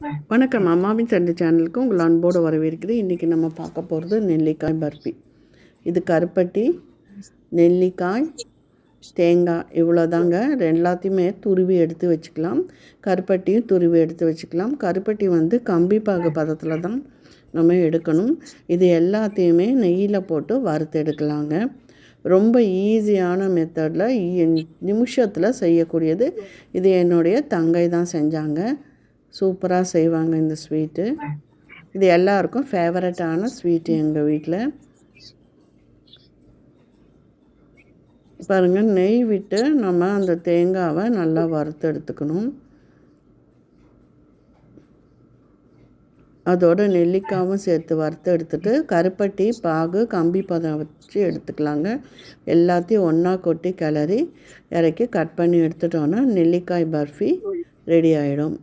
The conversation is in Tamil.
வணக்கம். அம்மாவின் சண்டை சேனலுக்கு உங்கள் அன்போடு வரவேற்கிறேன். இன்றைக்கி நம்ம பார்க்க போகிறது நெல்லிக்காய் பர்ஃபி இது கருப்பட்டி நெல்லிக்காய் தேங்காய் இவ்வளோதாங்க எல்லாத்தையுமே துருவி எடுத்து வச்சுக்கலாம். கருப்பட்டியும் துருவி எடுத்து வச்சுக்கலாம். கருப்பட்டி வந்து கம்பி பாகு பதத்தில் தான் நம்ம எடுக்கணும். இது எல்லாத்தையுமே நெய்யில் போட்டு வறுத்து எடுக்கலாங்க. ரொம்ப ஈஸியான மெத்தடில் நிமிஷத்தில் செய்யக்கூடியது. இது என்னுடைய தங்கை தான் செஞ்சாங்க. சூப்பராக செய்வாங்க இந்த ஸ்வீட்டு. இது எல்லாருக்கும் ஃபேவரட்டான ஸ்வீட்டு எங்கள் வீட்டில் பாருங்கள் நெய் விட்டு நம்ம அந்த தேங்காவை நல்லா வறுத்து எடுத்துக்கணும். அதோட நெல்லிக்காவும் சேர்த்து வறுத்து எடுத்துட்டு கருப்பட்டி பாகு கம்பி பதம் வச்சு எடுத்துக்கலாங்க. எல்லாத்தையும் ஒன்றா கொட்டி கிளறி இறக்கி கட் பண்ணி எடுத்துட்டோன்னா நெல்லிக்காய் பர்ஃபி ரெடி ஆகிடும்